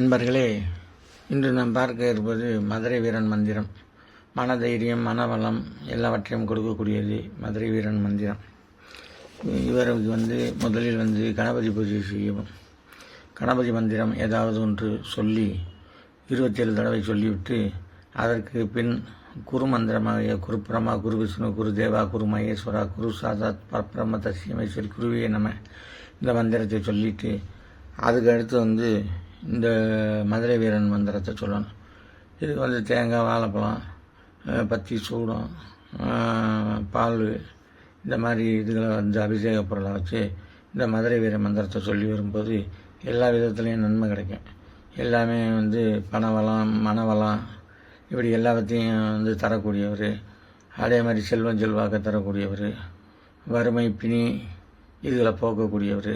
நண்பர்களே இன்று நாம் பார்க்க இருப்பது மதுரை வீரன் மந்திரம். மனதைரியம் மனவளம் எல்லாவற்றையும் கொடுக்கக்கூடியது மதுரை வீரன் மந்திரம். இவருக்கு வந்து முதலில் வந்து கணபதி பூஜை செய்யவும். கணபதி மந்திரம் ஏதாவது ஒன்று சொல்லி இருபத்தேழு தடவை சொல்லிவிட்டு அதற்கு பின் குரு மந்திரமாக குரு பிரமா குரு விஷ்ணு குரு தேவா குரு மகேஸ்வரா குரு சாதாத் பரபிரம தசியமேஸ்வரி குருவே நம்ம இந்த மந்திரத்தை சொல்லிட்டு அதுக்கு அடுத்து வந்து இந்த மதுரை வீரன் மந்திரத்தை சொல்லணும். இதுக்கு வந்து தேங்காய் வாழைப்பழம் பத்தி சூடம் பால் இந்த மாதிரி இதுகளை வந்து அபிஷேக பொருளை வச்சு இந்த மதுரை வீர மந்திரத்தை சொல்லி வரும்போது எல்லா விதத்துலேயும் நன்மை கிடைக்கும். எல்லாமே வந்து பணவளம் மனவளம் இப்படி எல்லாத்தையும் வந்து தரக்கூடியவர். அதே மாதிரி செல்வம் செல்வாக்க தரக்கூடியவர். வறுமை பிணி இதுகளை போக்கக்கூடியவர்.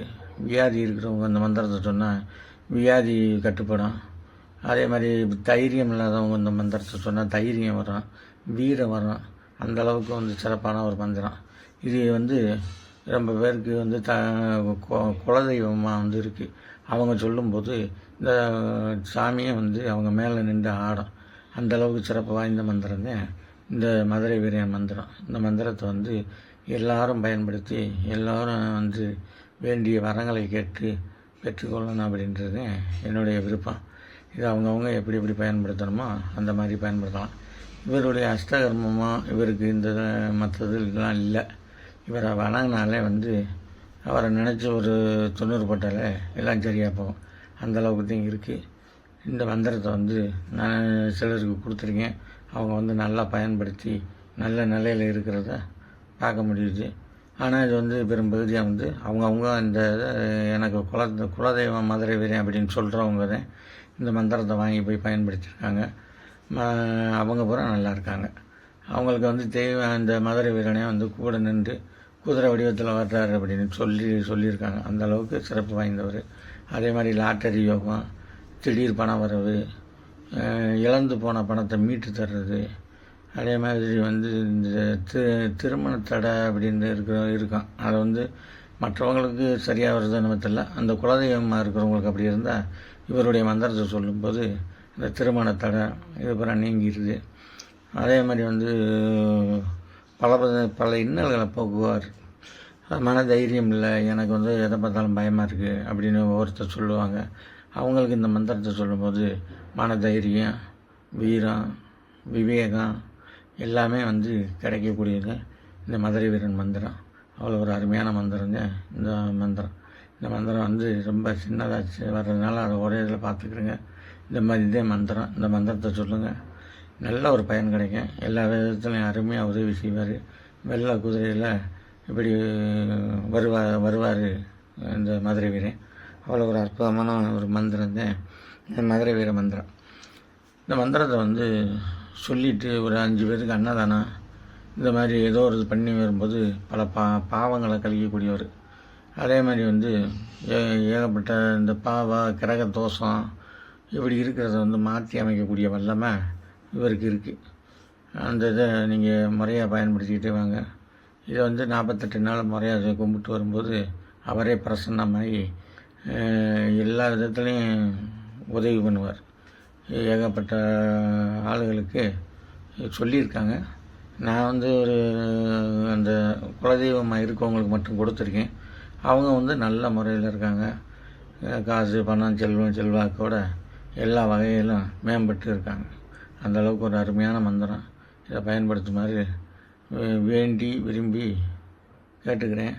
வியாதி இருக்கிறவங்க அந்த மந்திரத்தை சொன்னால் வியாதி கட்டுப்படும். அதே மாதிரி தைரியம் இல்லாதவங்க இந்த மந்திரத்தை சொன்னால் தைரியம் வரும். வீரம் வரும். அந்த அளவுக்கு வந்து சிறப்பான ஒரு மந்திரம். இது வந்து ரொம்ப பேருக்கு வந்து த குலதெய்வமாக வந்து இருக்குது அவங்க சொல்லும்போது இந்த சாமியை வந்து அவங்க மேலே நின்று ஆடும். அந்த அளவுக்கு சிறப்பு வாய்ந்த மந்திரம் தான் இந்த மதுரை வீரன் மந்திரம். இந்த மந்திரத்தை வந்து எல்லாரும் பயன்படுத்தி எல்லாரும் வந்து வேண்டிய வரங்களை கேட்டு பெற்றுக்கொள்ளணும் அப்படின்றது என்னுடைய விருப்பம். இது அவங்கவுங்க எப்படி எப்படி பயன்படுத்தணுமோ அந்த மாதிரி பயன்படுத்தலாம். இவருடைய அஷ்டகர்மமோ இவருக்கு இந்த மற்றது இதெல்லாம் இல்லை. இவரை வணங்கினாலே வந்து அவரை நினச்சி ஒரு தொண்ணூறு போட்டாலே எல்லாம் சரியாக போகும். அந்த அளவுக்கு தான் இருக்குது இந்த மந்திரத்தை வந்து நான் சிலருக்கு கொடுத்துருக்கேன். அவங்க வந்து நல்லா பயன்படுத்தி நல்ல நிலையில் இருக்கிறத பார்க்க முடியுது. ஆனால் இது வந்து பெரும்பகுதியாக வந்து அவங்கவுங்க இந்த இதை எனக்கு குல குலதெய்வம் மதுரை வீரன் அப்படின்னு சொல்கிறவங்க தான் இந்த மந்திரத்தை வாங்கி போய் பயன்படுத்தியிருக்காங்க. ம- அவங்க பூரா நல்லா இருக்காங்க. அவங்களுக்கு வந்து தெய்வ இந்த மதுரை வீரனே வந்து கூட நின்று குதிரை வடிவத்தில் வர்றாரு அப்படின்னு சொல்லி சொல்லியிருக்காங்க. அந்த அளவுக்கு சிறப்பு வாய்ந்தவர். அதே மாதிரி லாட்டரி யோகம் திடீர் பணம் வரவு இழந்து போன பணத்தை மீட்டு தர்றது அதே மாதிரி வந்து இந்த தி திருமண தடை அப்படின்னு இருக்கிற இருக்கும் அதை வந்து மற்றவங்களுக்கு சரியாக வருது நம்ம தெரியல. அந்த குலதெய்வமாக இருக்கிறவங்களுக்கு அப்படி இருந்தால் இவருடைய மந்திரத்தை சொல்லும்போது இந்த திருமண தடை இது பூரா நீங்கிடுது அதே மாதிரி வந்து பல பல- பல இன்னல்களை போக்குவார். மன தைரியம் இல்லை எனக்கு வந்து எதை பார்த்தாலும் பயமாக இருக்குது அப்படின்னு ஒருத்தர் சொல்லுவாங்க. அவங்களுக்கு இந்த மந்திரத்தை சொல்லும்போது மன தைரியம் வீரம் விவேகம் எல்லாமே வந்து கிடைக்கக்கூடியது இந்த மதுரை வீரன் மந்திரம். அவ்வளோ ஒரு அருமையான மந்திரம் இந்த மந்திரம். இந்த மந்திரம் வந்து ரொம்ப சின்னதாக வர்றதுனால அதை ஒரே இதில் பார்த்துக்கிறேங்க. இந்த மாதிரி இதே மந்திரம். இந்த மந்திரத்தை சொல்லுங்கள் நல்ல ஒரு பயன் கிடைக்கும் எல்லா விதத்துலையும் அருமையாக உதவி செய்வார். வெள்ளை குதிரையில் இப்படி வருவா வருவார் இந்த மதுரை வீரன். அவ்வளோ ஒரு அற்புதமான ஒரு மந்திரம் தான் இந்த மதுரை வீர மந்திரம். இந்த மந்திரத்தை வந்து சொல்லிட்டு ஒரு அஞ்சு பேருக்கு அன்னதானம் இந்த மாதிரி ஏதோ ஒரு இது பண்ணி வரும்போது பல பா பாவங்களை கழிக்கக்கூடியவர். அதே மாதிரி வந்து ஏ ஏகப்பட்ட இந்த பாவா கிரக தோஷம் இப்படி இருக்கிறத வந்து மாற்றி அமைக்கக்கூடிய வல்லமை இவருக்கு இருக்குது அந்த இதை நீங்கள் முறையாக பயன்படுத்திக்கிட்டே வாங்க. இதை வந்து நாற்பத்தெட்டு நாள் முறையாக கும்பிட்டு வரும்போது அவரே பிரசன்னமாகி எல்லா விதத்துலேயும் உதவி பண்ணுவார். ஏகப்பட்ட ஆளுகளுக்கு சொல்லியிருக்காங்க. நான் வந்து ஒரு அந்த குலதெய்வமாக இருக்கவங்களுக்கு மட்டும் கொடுத்துருக்கேன். அவங்க வந்து நல்ல முறையில் இருக்காங்க. காசு பணம் செல்வம் செல்வாக்கோட எல்லா வகையிலும் மேம்பட்டு இருக்காங்க. அந்தளவுக்கு ஒரு அருமையான மந்திரம். இதை பயன்படுத்துமாறு வே- வேண்டி விரும்பி கேட்டுக்கிறேன்.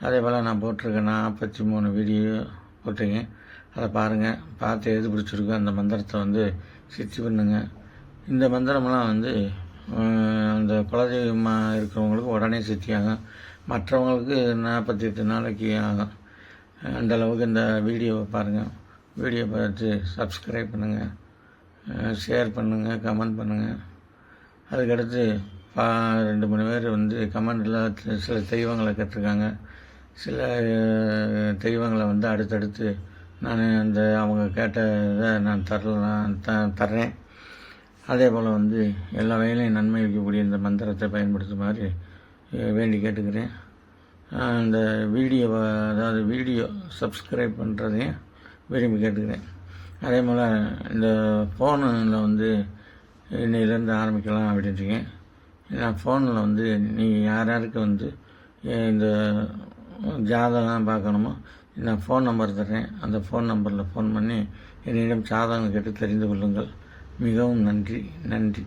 அதே போல் நான் போட்டிருக்கேன் நாற்பத்தி மூணு வீடியோ போட்டிருக்கேன். அதை பாருங்கள் பார்த்து எது பிடிச்சிருக்கோ அந்த மந்திரத்தை வந்து சித்தி பண்ணுங்க. இந்த மந்திரமெல்லாம் வந்து அந்த குலதெய்வமாக இருக்கிறவங்களுக்கு உடனே சித்தி ஆகும். மற்றவங்களுக்கு நாற்பத்தி எட்டு நாளைக்கு ஆகும். அந்த அளவுக்கு இந்த வீடியோவை பாருங்கள் வீடியோ பார்த்து சப்ஸ்கிரைப் பண்ணுங்கள் ஷேர் பண்ணுங்கள் கமெண்ட் பண்ணுங்கள் அதுக்கடுத்து பா ரெண்டு மூணு பேர் வந்து கமெண்டில் சில தெய்வங்களை கற்றுருக்காங்க சில தெய்வங்களை வந்து அடுத்தடுத்து நான் அந்த அவங்க கேட்ட இதை நான் தரலாம் த தர்றேன். அதே போல் வந்து எல்லா வகையிலையும் நன்மை வைக்கக்கூடிய இந்த மந்திரத்தை பயன்படுத்துமாறு வேண்டி கேட்டுக்கிறேன். அந்த வீடியோவை அதாவது வீடியோ சப்ஸ்கிரைப் பண்ணுறதையும் விரும்பி கேட்டுக்கிறேன். அதே போல் இந்த ஃபோனில் வந்து இன்னையிலேருந்து ஆரம்பிக்கலாம் அப்படின்ட்டுருக்கேன் நான் ஃபோனில் வந்து நீங்கள் யார் யாருக்கு வந்து இந்த ஜாதகம் பார்க்கணுமோ நான் ஃபோன் நம்பர் தரேன் அந்த ஃபோன் நம்பரில் ஃபோன் பண்ணி என்னிடம் ஜாதகம் கேட்டு தெரிந்து கொள்ளுங்கள். மிகவும் நன்றி. நன்றி.